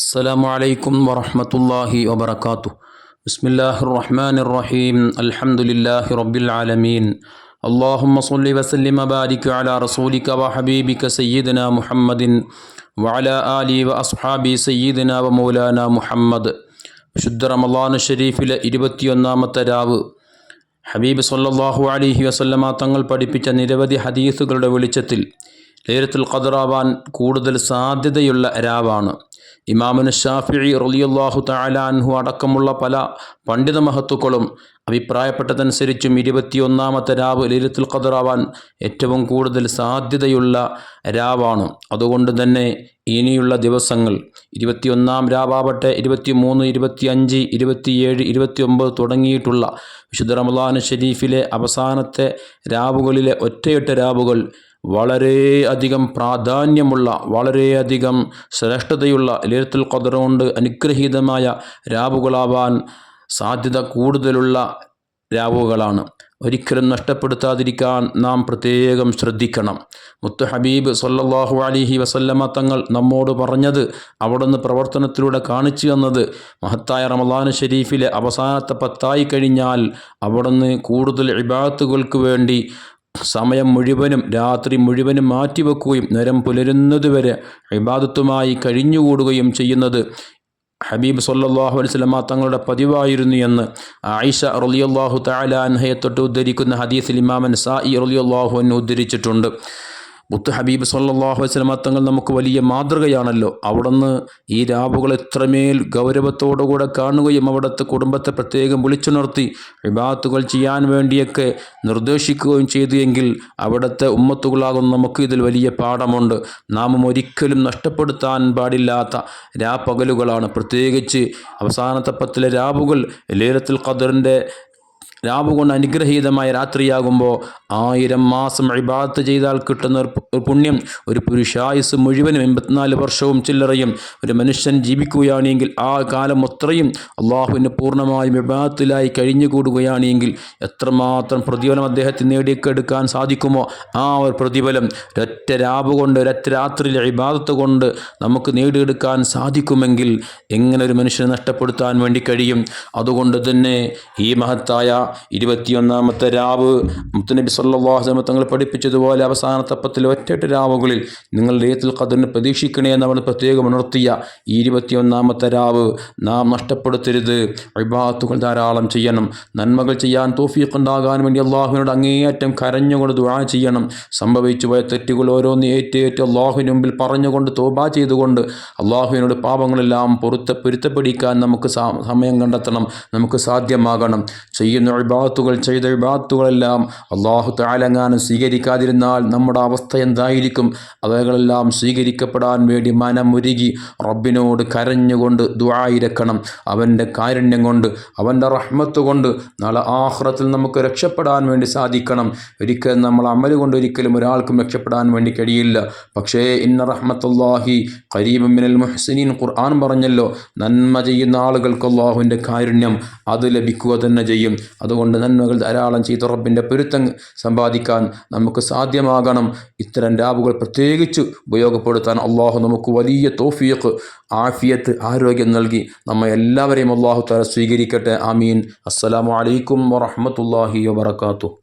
السلام عليكم ورحمة الله وبركاته بسم الله الرحمن الرحيم الحمد لله رب العالمين اللهم صل وسلم وبارك على رسولك وحبيبك سيدنا محمد وعلى آله وأصحابه سيدنا ومولانا محمد വിശുദ്ധ റമദാൻ ഷരീഫിലെ ഇരുപത്തിയൊന്നാമത്തെ രാവ് ഹബീബ് സല്ലല്ലാഹു അലൈഹി വസല്ലമ തങ്ങൾ പഠിപ്പിച്ച നിരവധി ഹദീസുകളുടെ വെളിച്ചത്തിൽ ലേലത്തുൽ ഖദറാവാൻ കൂടുതൽ സാധ്യതയുള്ള രാവാണ് ഇമാമുന് ഷാഫിഴി റളിയല്ലാഹു തആല അൻഹു അടക്കമുള്ള പല പണ്ഡിത മഹത്തുക്കളും അഭിപ്രായപ്പെട്ടതനുസരിച്ചും ഇരുപത്തിയൊന്നാമത്തെ രാവ് ലീലത്തുൽ ഖദറാവാൻ ഏറ്റവും കൂടുതൽ സാധ്യതയുള്ള രാവാണ്. അതുകൊണ്ട് തന്നെ ഇനിയുള്ള ദിവസങ്ങൾ ഇരുപത്തിയൊന്നാം രാവാവട്ടെ ഇരുപത്തിമൂന്ന് ഇരുപത്തിയഞ്ച് ഇരുപത്തിയേഴ് ഇരുപത്തിയൊമ്പത് തുടങ്ങിയിട്ടുള്ള വിശുദ്ധ റമദാൻ ഷെരീഫിലെ അവസാനത്തെ രാവുകളിലെ ഒറ്റയൊറ്റ രാവുകൾ വളരെയധികം പ്രാധാന്യമുള്ള വളരെയധികം ശ്രേഷ്ഠതയുള്ള ലീലത്തുൽ ഖദർ കൊണ്ട് അനുഗ്രഹീതമായ രാവുകളാവാൻ സാധ്യത കൂടുതലുള്ള രാവുകളാണ്. ഒരിക്കലും നഷ്ടപ്പെടുത്താതിരിക്കാൻ നാം പ്രത്യേകം ശ്രദ്ധിക്കണം. മുത്തു ഹബീബ് സല്ലല്ലാഹു അലിഹി വസല്ലമ തങ്ങൾ നമ്മോട് പറഞ്ഞത് അവിടുന്ന് പ്രവർത്തനത്തിലൂടെ കാണിച്ചു തന്നത് മഹത്തായ റമദാൻ ഷരീഫിലെ അവസാനത്തെ പത്തായി കഴിഞ്ഞാൽ അവിടുന്ന് കൂടുതൽ ഇബാത്തുകൾക്ക് വേണ്ടി സമയം മുഴുവനും രാത്രി മുഴുവനും മാറ്റിവെക്കുകയും നേരം പുലരുന്നതുവരെ ഇബാദത്തുമായി കഴിഞ്ഞുകൂടുകയും ചെയ്യുന്നത് ഹബീബ് സല്ലാഹു അലൈസ്ലമ തങ്ങളുടെ പതിവായിരുന്നു എന്ന് ആയിഷ റലിയല്ലാഹു തലാൻഹയെ തൊട്ട് ഉദ്ധരിക്കുന്ന ഹദീസിൽ ഇമാമൻ സായി റലിയല്ലാഹു എന്ന് ഉദ്ധരിച്ചിട്ടുണ്ട്. മുത്ത് ഹബീബ് സല്ലാഹു വസ്ലമ തങ്ങൾ നമുക്ക് വലിയ മാതൃകയാണല്ലോ. അവിടുന്ന് ഈ രാവുകൾ എത്രമേൽ ഗൗരവത്തോടുകൂടെ കാണുകയും അവിടുത്തെ കുടുംബത്തെ പ്രത്യേകം വിളിച്ചുണർത്തി വിവാഹത്തുകൾ ചെയ്യാൻ വേണ്ടിയൊക്കെ നിർദ്ദേശിക്കുകയും ചെയ്തു എങ്കിൽ അവിടുത്തെ ഉമ്മത്തുകളാകും നമുക്ക് ഇതിൽ വലിയ പാഠമുണ്ട്. നാമും ഒരിക്കലും നഷ്ടപ്പെടുത്താൻ പാടില്ലാത്ത രാപ്പകലുകളാണ് പ്രത്യേകിച്ച് അവസാനത്തെ പത്തിലെ രാവുകൾ ലേലത്തിൽ ഖദറിന്റെ രാവ് അനുഗ്രഹീതമായ രാത്രിയാകുമ്പോൾ ആയിരം മാസം ഇബാദത്ത് ചെയ്താൽ കിട്ടുന്ന ഒരു പുണ്യം ഒരു പുരുഷായുസ് മുഴുവനും എൺപത്തിനാല് വർഷവും ചില്ലറയും ഒരു മനുഷ്യൻ ജീവിക്കുകയാണെങ്കിൽ ആ കാലം അത്രയും അള്ളാഹുവിന് പൂർണമായും വിഭാഗത്തിലായി കഴിഞ്ഞുകൂടുകയാണെങ്കിൽ എത്രമാത്രം പ്രതിഫലം അദ്ദേഹത്തിന് നേടിയെടുക്കാൻ സാധിക്കുമോ? ആ ഒരു പ്രതിഫലം ഒരൊറ്റ രാവ് കൊണ്ട് ഒരൊറ്റ രാത്രിയിലെ ഇബാദത്ത് കൊണ്ട് നമുക്ക് നേടിയെടുക്കാൻ സാധിക്കുമെങ്കിൽ എങ്ങനെ ഒരു മനുഷ്യനെ നഷ്ടപ്പെടുത്താൻ വേണ്ടി കഴിയും? അതുകൊണ്ട് തന്നെ ഈ മഹത്തായ ഇരുപത്തിയൊന്നാമത്തെ രാവ്. മുത്തനബി സല്ലാഹുലമ തങ്ങൾ പഠിപ്പിച്ചതുപോലെ അവസാനത്തെ പത്തിൽ ഒറ്റയെട്ട് രാവുകളിൽ നിങ്ങൾ ലേത്തിൽ ഖദറിന് പ്രതീക്ഷിക്കണേ എന്ന് അവർ പ്രത്യേകം ഉണർത്തിയ ഈ ഇരുപത്തിയൊന്നാമത്തെ രാവ്. നാം നഷ്ടപ്പെടുത്തരുത്. വിഭാഗത്തുകൾ ധാരാളം ചെയ്യണം. നന്മകൾ ചെയ്യാൻ തോഫീഖ് ഉണ്ടാകാൻ വേണ്ടി അള്ളാഹുവിനോട് അങ്ങേയറ്റം കരഞ്ഞുകൊണ്ട് ദുആ ചെയ്യണം. സംഭവിച്ചു പോയ തെറ്റുകൾ ഓരോന്ന് ഏറ്റേറ്റ് അള്ളാഹുവിന് മുമ്പിൽ പറഞ്ഞുകൊണ്ട് തോബ ചെയ്തുകൊണ്ട് അള്ളാഹുവിനോട് പാപങ്ങളെല്ലാം പൊരുത്ത പൊരുത്തപ്പെടിക്കാൻ നമുക്ക് സമയം കണ്ടെത്തണം. നമുക്ക് സാധ്യമാകണം. ചെയ്യുന്ന ഇബാത്തുകൾ ചെയ്ത ഇബാത്തുകളെല്ലാം അള്ളാഹു താലങ്ങാനും സ്വീകരിക്കാതിരുന്നാൽ നമ്മുടെ അവസ്ഥ എന്തായിരിക്കും? അവകളെല്ലാം സ്വീകരിക്കപ്പെടാൻ വേണ്ടി മനമൊരുകി റബ്ബിനോട് കരഞ്ഞുകൊണ്ട് ദുആയിരക്കണം അവന്റെ കാരുണ്യം കൊണ്ട് അവന്റെ റഹ്മത്ത് കൊണ്ട് നാളെ ആഹ്റത്തിൽ നമുക്ക് രക്ഷപ്പെടാൻ വേണ്ടി സാധിക്കണം. ഒരിക്കലും നമ്മൾ അമൽ കൊണ്ട് ഒരിക്കലും ഒരാൾക്കും രക്ഷപ്പെടാൻ വേണ്ടി കഴിയില്ല. പക്ഷേ ഇന്ന റഹ്മത്തുല്ലാഹി ഖരീബിനൽ മുഹസിനീൻ ഖുർആൻ പറഞ്ഞല്ലോ നന്മ ചെയ്യുന്ന ആളുകൾക്ക് അള്ളാഹുവിന്റെ കാരുണ്യം അത് ലഭിക്കുക തന്നെ ചെയ്യും. അതുകൊണ്ട് നന്മകൾ ധാരാളം ചെയ്ത് റബ്ബിന്റെ പൊരുത്തം സമ്പാദിക്കാൻ നമുക്ക് സാധ്യമാകണം. ഇത്തരം രാവുകൾ പ്രത്യേകിച്ച് ഉപയോഗപ്പെടുത്താൻ അള്ളാഹു നമുക്ക് വലിയ തോഫിയക്ക് ആഫിയത്ത് ആരോഗ്യം നൽകി നമ്മെ എല്ലാവരെയും അള്ളാഹു താല സ്വീകരിക്കട്ടെ. ആമീൻ. അസ്സലാമു അലൈക്കും വറഹമത്തല്ലാഹി വാത്തു